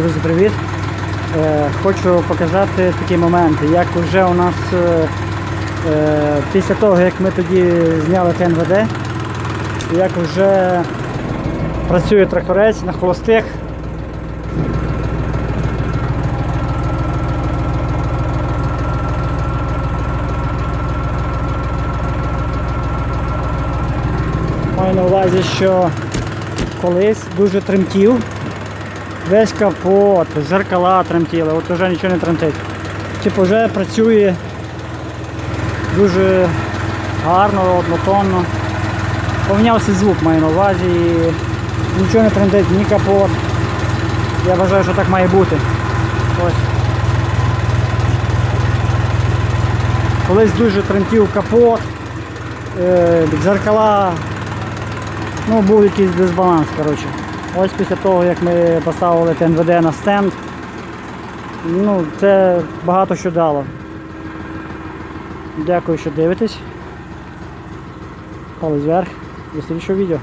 Друзі, привіт! Е, хочу показати такі моменти, як вже у нас е, е, після того, як ми тоді зняли ТНВД, як вже працює тракторець на холостих. Маю на увазі, що колись дуже тремтів. Весь капот, зеркала тремтіли, от вже нічого не тремтить. Типу вже працює дуже гарно, однотонно. Помінявся звук маю на увазі і нічого не тремтить, ні капот. Я вважаю, що так має бути. Ось. Колись дуже тремтів капот, е, дзеркала, ну був якийсь дисбаланс, коротше. Ось після того, як ми поставили ТНВД на стенд, ну, це багато що дало. Дякую, що дивитесь. Палець вверх. До слідчого відео.